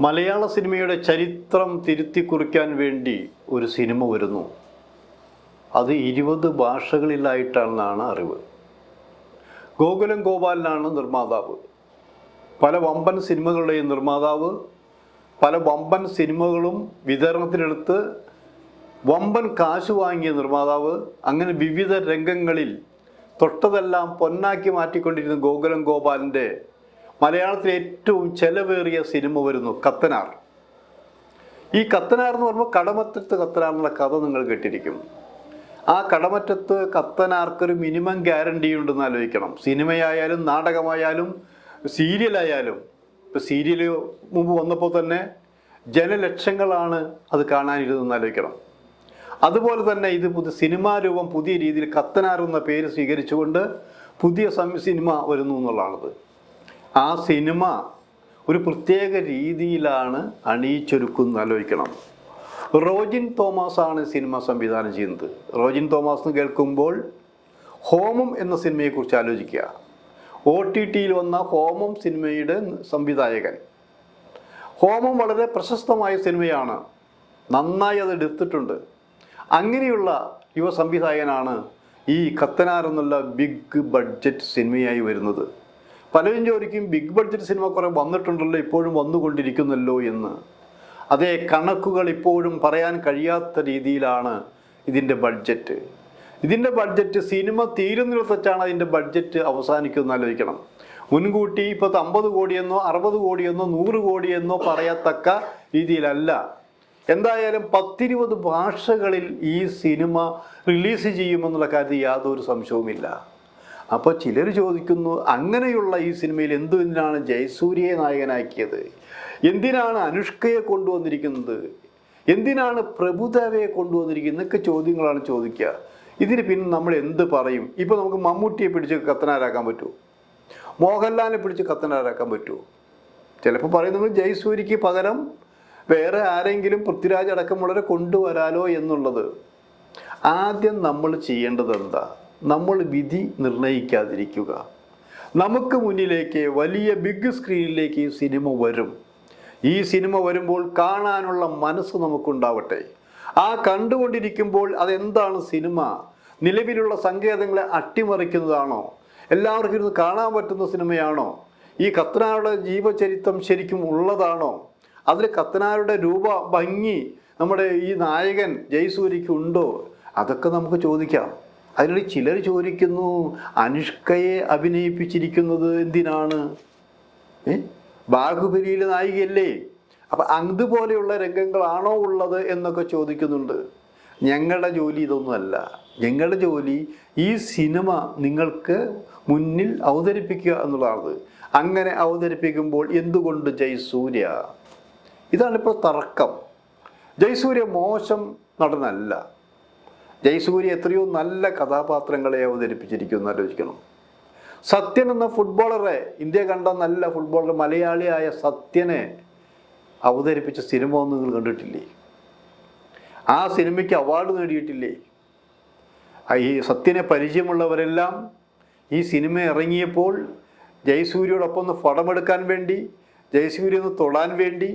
മലയാള സിനിമയുടെ ചരിത്രം തിരുത്തി കുറിക്കാൻ വേണ്ടി ഒരു സിനിമ വരുന്നു. അത് ഇരുപത് ഭാഷകളിലായിട്ടാണെന്നാണ് അറിവ്. ഗോകുലം ഗോപാലനാണ് നിർമ്മാതാവ്. പല വമ്പൻ സിനിമകളുടെയും നിർമ്മാതാവ് പല വമ്പൻ സിനിമകളും വിതരണത്തിനെടുത്ത് വമ്പൻ കാശ് വാങ്ങിയ നിർമ്മാതാവ് അങ്ങനെ വിവിധ രംഗങ്ങളിൽ തൊട്ടതെല്ലാം പൊന്നാക്കി മാറ്റിക്കൊണ്ടിരുന്ന ഗോകുലം ഗോപാലിന്റെ മലയാളത്തിലെ ഏറ്റവും ചെലവേറിയ സിനിമ വരുന്നു കത്തനാർ. ഈ കത്തനാർ എന്ന് പറയുമ്പോൾ കടമറ്റത്ത് കത്തനാർ എന്നുള്ള കഥ നിങ്ങൾ കേട്ടിരിക്കും. ആ കടമറ്റത്ത് കത്തനാർക്കൊരു മിനിമം ഗ്യാരണ്ടി ഉണ്ടെന്ന് ആലോചിക്കണം. സിനിമയായാലും നാടകമായാലും സീരിയലായാലും ഇപ്പോൾ സീരിയൽ മുമ്പ് വന്നപ്പോൾ തന്നെ ജനലക്ഷങ്ങളാണ് അത് കാണാനിരുന്നെന്ന് ആലോചിക്കണം. അതുപോലെ തന്നെ ഇത് പുതിയ സിനിമാ രൂപം പുതിയ രീതിയിൽ കത്തനാർ എന്ന പേര് സ്വീകരിച്ചുകൊണ്ട് പുതിയ സിനിമ വരുന്നു എന്നുള്ളതാണത്. ആ സിനിമ ഒരു പ്രത്യേക രീതിയിലാണ് അണിയിച്ചൊരുക്കുന്നത് ആലോചിക്കണം. റോജിൻ തോമസ് ആണ് സിനിമ സംവിധാനം ചെയ്യുന്നത്. റോജിൻ തോമസ് എന്ന് കേൾക്കുമ്പോൾ ഹോമം എന്ന സിനിമയെക്കുറിച്ച് ആലോചിക്കുക. ഒ ടി ടിയിൽ വന്ന ഹോമം സിനിമയുടെ സംവിധായകൻ. ഹോമം വളരെ പ്രശസ്തമായ സിനിമയാണ്. നന്നായി അത് എടുത്തിട്ടുണ്ട്. അങ്ങനെയുള്ള യുവ സംവിധായകനാണ് ഈ കത്തനാർ എന്നുള്ള ബിഗ് ബഡ്ജറ്റ് സിനിമയായി വരുന്നത്. പലരും ചോദിക്കും ബിഗ് ബഡ്ജറ്റ് സിനിമ കുറേ വന്നിട്ടുണ്ടല്ലോ ഇപ്പോഴും വന്നുകൊണ്ടിരിക്കുന്നല്ലോ എന്ന്. അതേ കണക്കുകൾ ഇപ്പോഴും പറയാൻ കഴിയാത്ത രീതിയിലാണ് ഇതിന്റെ ബഡ്ജറ്റ്. ഇതിന്റെ ബഡ്ജറ്റ് സിനിമ തീരുന്നിടത്ത് വെച്ചാണ് അതിന്റെ ബഡ്ജറ്റ് അവസാനിക്കുമെന്ന് ആലോചിക്കണം. മുൻകൂട്ടി ഇപ്പോൾ അമ്പത് കോടിയെന്നോ അറുപത് കോടിയെന്നോ നൂറ് കോടിയെന്നോ പറയത്തക്ക രീതിയിലല്ല. എന്തായാലും പത്തിരുപത് ഭാഷകളിൽ ഈ സിനിമ റിലീസ് ചെയ്യുമെന്നുള്ള കാര്യത്തിൽ യാതൊരു സംശയവുമില്ല. അപ്പോൾ ചിലർ ചോദിക്കുന്നു അങ്ങനെയുള്ള ഈ സിനിമയിൽ എന്തിനാണ് ജയസൂര്യയെ നായകനാക്കിയത്? എന്തിനാണ് അനുഷ്കയെ കൊണ്ടുവന്നിരിക്കുന്നത്? എന്തിനാണ് പ്രഭുദേവയെ കൊണ്ടുവന്നിരിക്കുന്നത്? എന്നൊക്കെ ചോദ്യങ്ങളാണ് ചോദിക്കുക. ഇതിന് പിന്നെ നമ്മൾ എന്ത് പറയും? ഇപ്പോൾ നമുക്ക് മമ്മൂട്ടിയെ പിടിച്ച് കത്തനാരാക്കാൻ പറ്റുമോ? മോഹൻലാലിനെ പിടിച്ച് കത്തനാരാക്കാൻ പറ്റുമോ? ചിലപ്പോൾ പറയുന്നത് ജയസൂര്യക്ക് പകരം വേറെ ആരെങ്കിലും പൃഥ്വിരാജ് അടക്കമുള്ളവരെ കൊണ്ടുവരാലോ എന്നുള്ളത്. ആദ്യം നമ്മൾ ചെയ്യേണ്ടത് എന്താ? നമ്മൾ വിധി നിർണയിക്കാതിരിക്കുക. നമുക്ക് മുന്നിലേക്ക് വലിയ ബിഗ് സ്ക്രീനിലേക്ക് ഈ സിനിമ വരും. ഈ സിനിമ വരുമ്പോൾ കാണാനുള്ള മനസ്സ് നമുക്കുണ്ടാവട്ടെ. ആ കണ്ടുകൊണ്ടിരിക്കുമ്പോൾ അതെന്താണ് സിനിമ നിലവിലുള്ള സങ്കേതങ്ങളെ അട്ടിമറിക്കുന്നതാണോ? എല്ലാവർക്കും ഇരുന്ന് കാണാൻ പറ്റുന്ന സിനിമയാണോ ഈ കത്തനാരുടെ ജീവചരിത്രം ശരിക്കും ഉള്ളതാണോ? അതിൽ കത്തനാരുടെ രൂപ ഭംഗി നമ്മുടെ ഈ നായകൻ ജയസൂര്യക്ക് ഉണ്ടോ? അതൊക്കെ നമുക്ക് ചോദിക്കാം. അതിനിടെ ചിലർ ചോദിക്കുന്നു അനുഷ്കയെ അഭിനയിപ്പിച്ചിരിക്കുന്നത് എന്തിനാണ്? ഏ? ബാഹുബലിയിലെ നായികയല്ലേ? അപ്പം അതുപോലെയുള്ള രംഗങ്ങളാണോ ഉള്ളത് എന്നൊക്കെ ചോദിക്കുന്നുണ്ട്. ഞങ്ങളുടെ ജോലി ഇതൊന്നുമല്ല ഞങ്ങളുടെ ജോലി ഈ സിനിമ നിങ്ങൾക്ക് മുന്നിൽ അവതരിപ്പിക്കുക എന്നുള്ളതാണ്. അങ്ങനെ അവതരിപ്പിക്കുമ്പോൾ എന്തുകൊണ്ട് ജയസൂര്യ? ഇതാണിപ്പോൾ തർക്കം. ജയസൂര്യ മോശം നടനല്ല. ജയസൂര്യ എത്രയോ നല്ല കഥാപാത്രങ്ങളെ അവതരിപ്പിച്ചിരിക്കുന്നു ആലോചിക്കണം. സത്യൻ എന്ന ഫുട്ബോളറെ ഇന്ത്യ കണ്ട നല്ല ഫുട്ബോളർ മലയാളിയായ സത്യനെ അവതരിപ്പിച്ച സിനിമ ഒന്നും നിങ്ങൾ കണ്ടിട്ടില്ലേ? ആ സിനിമയ്ക്ക് അവാർഡ് നേടിയിട്ടില്ലേ? ഈ സത്യനെ പരിചയമുള്ളവരെല്ലാം ഈ സിനിമ ഇറങ്ങിയപ്പോൾ ജയസൂര്യയോടൊപ്പം ഒന്ന് പടമെടുക്കാൻ വേണ്ടി ജയസൂര്യ ഒന്ന് തൊടാൻ വേണ്ടി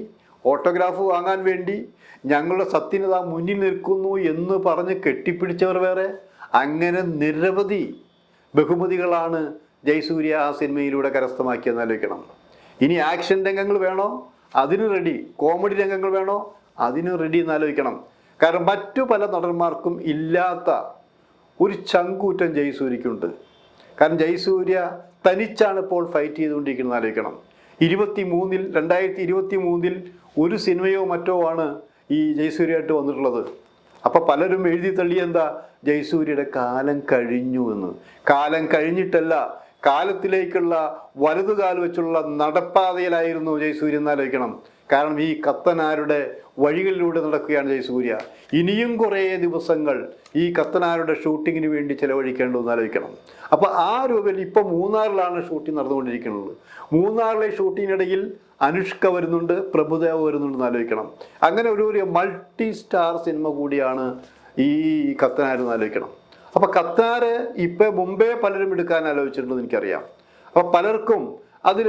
ഓട്ടോഗ്രാഫ് വാങ്ങാൻ വേണ്ടി ഞങ്ങളുടെ സത്യനത മുന്നിൽ നിൽക്കുന്നു എന്ന് പറഞ്ഞ് കെട്ടിപ്പിടിച്ചവർ വേറെ. അങ്ങനെ നിരവധി ബഹുമതികളാണ് ജയസൂര്യ ആ സിനിമയിലൂടെ കരസ്ഥമാക്കിയെന്ന് ആലോചിക്കണം. ഇനി ആക്ഷൻ രംഗങ്ങൾ വേണോ? അതിന് റെഡി കോമഡി രംഗങ്ങൾ വേണോ? അതിന് റെഡി എന്ന് ആലോചിക്കണം. കാരണം മറ്റു പല നടന്മാർക്കും ഇല്ലാത്ത ഒരു ചങ്കൂറ്റം ജയസൂര്യക്കുണ്ട്. കാരണം ജയസൂര്യ തനിച്ചാണ് ഇപ്പോൾ ഫൈറ്റ് ചെയ്തുകൊണ്ടിരിക്കുന്നത് ആലോചിക്കണം. ഇരുപത്തി മൂന്നിൽ രണ്ടായിരത്തി ഇരുപത്തി മൂന്നിൽ ഒരു സിനിമയോ മറ്റോ ആണ് ഈ ജയസൂര്യയായിട്ട് വന്നിട്ടുള്ളത്. അപ്പോൾ പലരും എഴുതി തള്ളി എന്താ? ജയസൂര്യയുടെ കാലം കഴിഞ്ഞു എന്ന്. കാലം കഴിഞ്ഞിട്ടല്ല കാലത്തിലേക്കുള്ള വലതുകാൽ വെച്ചുള്ള നടപ്പാതയിലായിരുന്നു ജയസൂര്യ എന്നാലോചിക്കണം കാരണം ഈ കത്തനാരുടെ വഴികളിലൂടെ നടക്കുകയാണ് ജയസൂര്യ. ഇനിയും കുറേ ദിവസങ്ങൾ ഈ കത്തനാരുടെ ഷൂട്ടിങ്ങിന് വേണ്ടി ചിലവഴിക്കേണ്ടതെന്ന് ആലോചിക്കണം. അപ്പോൾ ആ രൂപയിൽ ഇപ്പോൾ മൂന്നാറിലാണ് ഷൂട്ടിംഗ് നടന്നുകൊണ്ടിരിക്കുന്നത്. മൂന്നാറിലെ ഷൂട്ടിങ്ങിനിടയിൽ അനുഷ്ക വരുന്നുണ്ട് പ്രഭുദേവ വരുന്നുണ്ടെന്ന് ആലോചിക്കണം. അങ്ങനെ ഒരു ഒരു മൾട്ടി സ്റ്റാർ സിനിമ കൂടിയാണ് ഈ കത്തനാരെന്ന് ആലോചിക്കണം. അപ്പോൾ കത്താർ ഇപ്പം മുമ്പേ പലരും എടുക്കാൻ ആലോചിച്ചിട്ടുണ്ടെന്ന് എനിക്കറിയാം. അപ്പോൾ പലർക്കും അതിൽ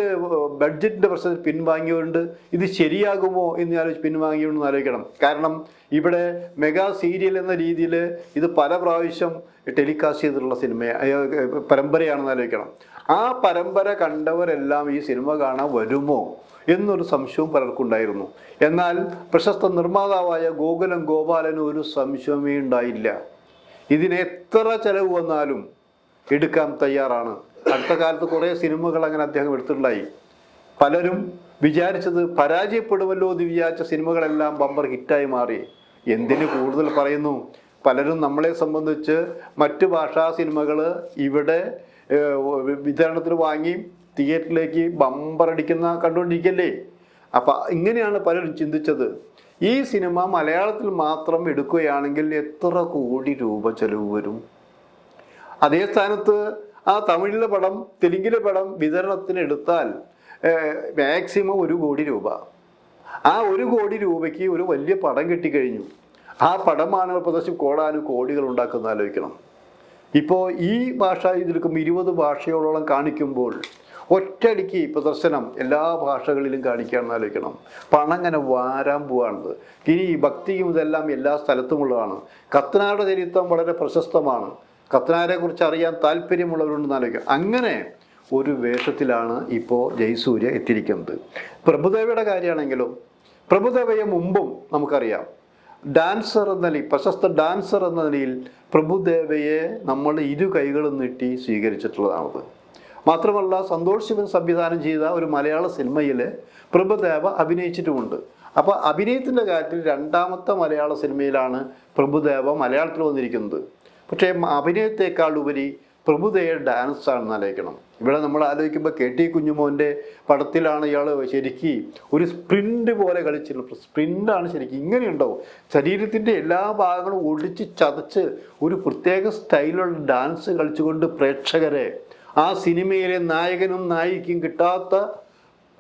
ബഡ്ജറ്റിന്റെ പ്രശ്നത്തിൽ പിൻവാങ്ങിയവരുണ്ട്. ഇത് ശരിയാകുമോ എന്ന് ആലോചിച്ച് പിൻവാങ്ങിയോണ്ടെന്ന് ആലോചിക്കണം. കാരണം ഇവിടെ മെഗാ സീരിയൽ എന്ന രീതിയിൽ ഇത് പല പ്രാവശ്യം ടെലികാസ്റ്റ് ചെയ്തിട്ടുള്ള സിനിമ പരമ്പരയാണെന്ന് ആലോചിക്കണം. ആ പരമ്പര കണ്ടവരെല്ലാം ഈ സിനിമ കാണാൻ വരുമോ എന്നൊരു സംശയവും പലർക്കുണ്ടായിരുന്നു എന്നാൽ പ്രശസ്ത നിർമ്മാതാവായ ഗോകുലം ഗോപാലന് ഒരു സംശയമേ ഉണ്ടായില്ല. ഇതിന് എത്ര ചെലവ് വന്നാലും എടുക്കാൻ തയ്യാറാണ്. അടുത്ത കാലത്ത് കുറേ സിനിമകൾ അങ്ങനെ അദ്ദേഹം എടുത്തിട്ടുണ്ടായി. പലരും വിചാരിച്ചത് പരാജയപ്പെടുമല്ലോ എന്ന് വിചാരിച്ച സിനിമകളെല്ലാം ബമ്പർ ഹിറ്റായി മാറി. എന്തിന് കൂടുതൽ പറയുന്നു? പലരും നമ്മളെ സംബന്ധിച്ച് മറ്റ് ഭാഷാ സിനിമകൾ ഇവിടെ വിതരണത്തിന് വാങ്ങി തിയേറ്ററിലേക്ക് ബമ്പർ അടിക്കുന്ന കണ്ടുകൊണ്ടിരിക്കല്ലേ? അപ്പം ഇങ്ങനെയാണ് പലരും ചിന്തിച്ചത്. ഈ സിനിമ മലയാളത്തിൽ മാത്രം എടുക്കുകയാണെങ്കിൽ എത്ര കോടി രൂപ ചെലവ് വരും? അതേ സ്ഥാനത്ത് ആ തമിഴിലെ പടം തെലുങ്കിലെ പടം വിതരണത്തിന് എടുത്താൽ മാക്സിമം ഒരു കോടി രൂപ. ആ ഒരു കോടി രൂപയ്ക്ക് ഒരു വലിയ പടം കിട്ടിക്കഴിഞ്ഞു. ആ പടമാണ് പ്രദേശം കോടാനും കോടികൾ ഉണ്ടാക്കുന്ന ആലോചിക്കണം. ഇപ്പോൾ ഈ ഭാഷ ഇതിലെടുക്കുമ്പോൾ ഇരുപത് ഭാഷയോളം കാണിക്കുമ്പോൾ ഒറ്റയടിക്ക് പ്രദർശനം എല്ലാ ഭാഷകളിലും കാണിക്കുകയാണെന്ന് ആലോചിക്കണം. പണം അങ്ങനെ വാരാൻ പോവാണത്. ഇനി ഭക്തിയും ഇതെല്ലാം എല്ലാ സ്ഥലത്തുമുള്ളതാണ്. കത്തനാട് ചരിത്രം വളരെ പ്രശസ്തമാണ്. കത്തനാരെ കുറിച്ച് അറിയാൻ താല്പര്യമുള്ളവരുണ്ടെന്ന് ആലോചിക്കുക. അങ്ങനെ ഒരു വേഷത്തിലാണ് ഇപ്പോൾ ജയസൂര്യ എത്തിയിരിക്കുന്നത്. പ്രഭുദേവയുടെ കാര്യമാണെങ്കിലും പ്രഭുദേവയെ മുമ്പും നമുക്കറിയാം. ഡാൻസർ എന്ന നിലയിൽ പ്രശസ്ത ഡാൻസർ എന്ന നിലയിൽ പ്രഭുദേവയെ നമ്മൾ ഇരു കൈകളും നീട്ടി സ്വീകരിച്ചിട്ടുള്ളതാണത്. മാത്രമല്ല സന്തോഷ് ശിവൻ സംവിധാനം ചെയ്ത ഒരു മലയാള സിനിമയിൽ പ്രഭുദേവ അഭിനയിച്ചിട്ടുമുണ്ട്. അപ്പോൾ അഭിനയത്തിന്റെ കാര്യത്തിൽ രണ്ടാമത്തെ മലയാള സിനിമയിലാണ് പ്രഭുദേവ മലയാളത്തിൽ വന്നിരിക്കുന്നത്. പക്ഷേ അഭിനയത്തെക്കാൾ ഉപരി പ്രഭുദേവ ഡാൻസ് ആണെന്ന് ആലോചിക്കണം. ഇവിടെ നമ്മൾ ആലോചിക്കുമ്പോൾ കെ ടി കുഞ്ഞുമോന്റെ പടത്തിലാണ് ഇയാൾ ശരിക്ക് ഒരു സ്പ്രിന്റ് പോലെ കളിച്ചിട്ടുള്ളത്. സ്പ്രിന്റാണ് ശരിക്കും. ഇങ്ങനെയുണ്ടാവും. ശരീരത്തിന്റെ എല്ലാ ഭാഗങ്ങളും ഒടിച്ച് ചതച്ച് ഒരു പ്രത്യേക സ്റ്റൈലുള്ള ഡാൻസ് കളിച്ചുകൊണ്ട് പ്രേക്ഷകരെ ആ സിനിമയിലെ നായകനും നായികയും കിട്ടാത്ത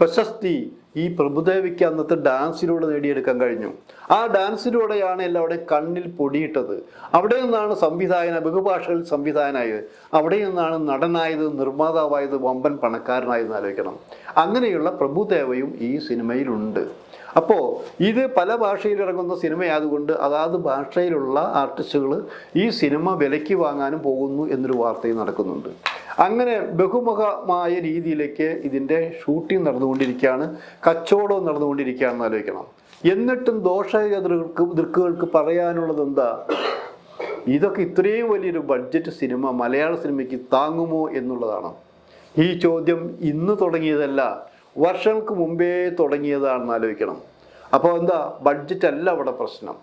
പ്രശസ്തി ഈ പ്രഭുദേവിക്ക് അന്നത്തെ ഡാൻസിലൂടെ നേടിയെടുക്കാൻ കഴിഞ്ഞു. ആ ഡാൻസിലൂടെയാണ് എല്ലാവരുടെയും കണ്ണിൽ പൊടിയിട്ടത്. അവിടെ നിന്നാണ് സംവിധായകന ബഹുഭാഷകളിൽ സംവിധായകനായത്. അവിടെ നിന്നാണ് നടനായത് നിർമ്മാതാവായത് വമ്പൻ പണക്കാരനായെന്ന് ആലോചിക്കണം. അങ്ങനെയുള്ള പ്രഭുദേവയും ഈ സിനിമയിലുണ്ട്. അപ്പോൾ ഇത് പല ഭാഷയിൽ ഇറങ്ങുന്ന സിനിമയായതുകൊണ്ട് അതാത് ഭാഷയിലുള്ള ആർട്ടിസ്റ്റുകൾ ഈ സിനിമ വിലയ്ക്ക് വാങ്ങാനും പോകുന്നു എന്നൊരു വാർത്തയും നടക്കുന്നുണ്ട്. അങ്ങനെ ബഹുമുഖമായ രീതിയിലേക്ക് ഇതിന്റെ ഷൂട്ടിംഗ് നടന്നുകൊണ്ടിരിക്കുകയാണ്. കച്ചവടവും നടന്നുകൊണ്ടിരിക്കുകയാണെന്ന് ആലോചിക്കണം. എന്നിട്ടും ദോഷകൾക്ക് ദൃക്കുകൾക്ക് പറയാനുള്ളത് എന്താ? ഇതൊക്കെ ഇത്രയും വലിയൊരു ബഡ്ജറ്റ് സിനിമ മലയാള സിനിമയ്ക്ക് താങ്ങുമോ എന്നുള്ളതാണ്. ഈ ചോദ്യം ഇന്ന് തുടങ്ങിയതല്ല. വർഷങ്ങൾക്ക് മുമ്പേ തുടങ്ങിയതാണെന്ന് ആലോചിക്കണം. അപ്പോൾ എന്താ? ബഡ്ജറ്റ് അല്ല അവിടെ പ്രശ്നം.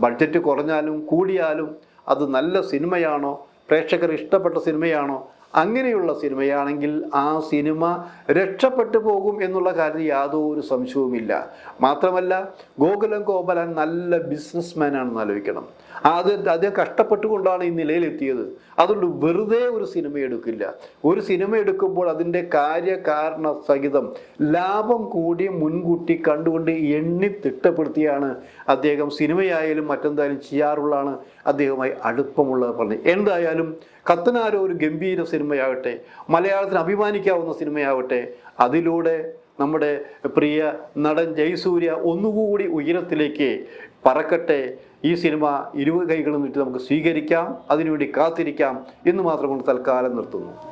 ബഡ്ജറ്റ് കുറഞ്ഞാലും കൂടിയാലും അത് നല്ല സിനിമയാണോ? പ്രേക്ഷകർ ഇഷ്ടപ്പെട്ട സിനിമയാണോ? അങ്ങനെയുള്ള സിനിമയാണെങ്കിൽ ആ സിനിമ രക്ഷപ്പെട്ടു പോകും എന്നുള്ള കാര്യം യാതൊരു സംശയവുമില്ല. മാത്രമല്ല ഗോകുലം ഗോപാലൻ നല്ല ബിസിനസ്മാൻ ആണെന്ന് ആലോചിക്കണം. അത് അദ്ദേഹം കഷ്ടപ്പെട്ടുകൊണ്ടാണ് ഈ നിലയിലെത്തിയത്. അതുകൊണ്ട് വെറുതെ ഒരു സിനിമ എടുക്കില്ല. ഒരു സിനിമ എടുക്കുമ്പോൾ അതിന്റെ കാര്യകാരണ സഹിതം ലാഭം കൂടി മുൻകൂട്ടി കണ്ടുകൊണ്ട് എണ്ണി തിട്ടപ്പെടുത്തിയാണ് അദ്ദേഹം സിനിമയായാലും മറ്റെന്തായാലും ചെയ്യാറുള്ളതാണ് അദ്ദേഹമായി അടുപ്പമുള്ളത് പറഞ്ഞത് എന്തായാലും കത്തനാരോ ഒരു ഗംഭീര സിനിമയാകട്ടെ മലയാളത്തിന് അഭിമാനിക്കാവുന്ന സിനിമയാവട്ടെ അതിലൂടെ നമ്മുടെ പ്രിയ നടൻ ജയസൂര്യ ഒന്നുകൂടി ഉയരത്തിലേക്ക് പറക്കട്ടെ. ഈ സിനിമ ഇരുപത് കൈകളും നീട്ടി നമുക്ക് സ്വീകരിക്കാം അതിനുവേണ്ടി കാത്തിരിക്കാം എന്ന് മാത്രം കൊണ്ട് തൽക്കാലം നിർത്തുന്നു.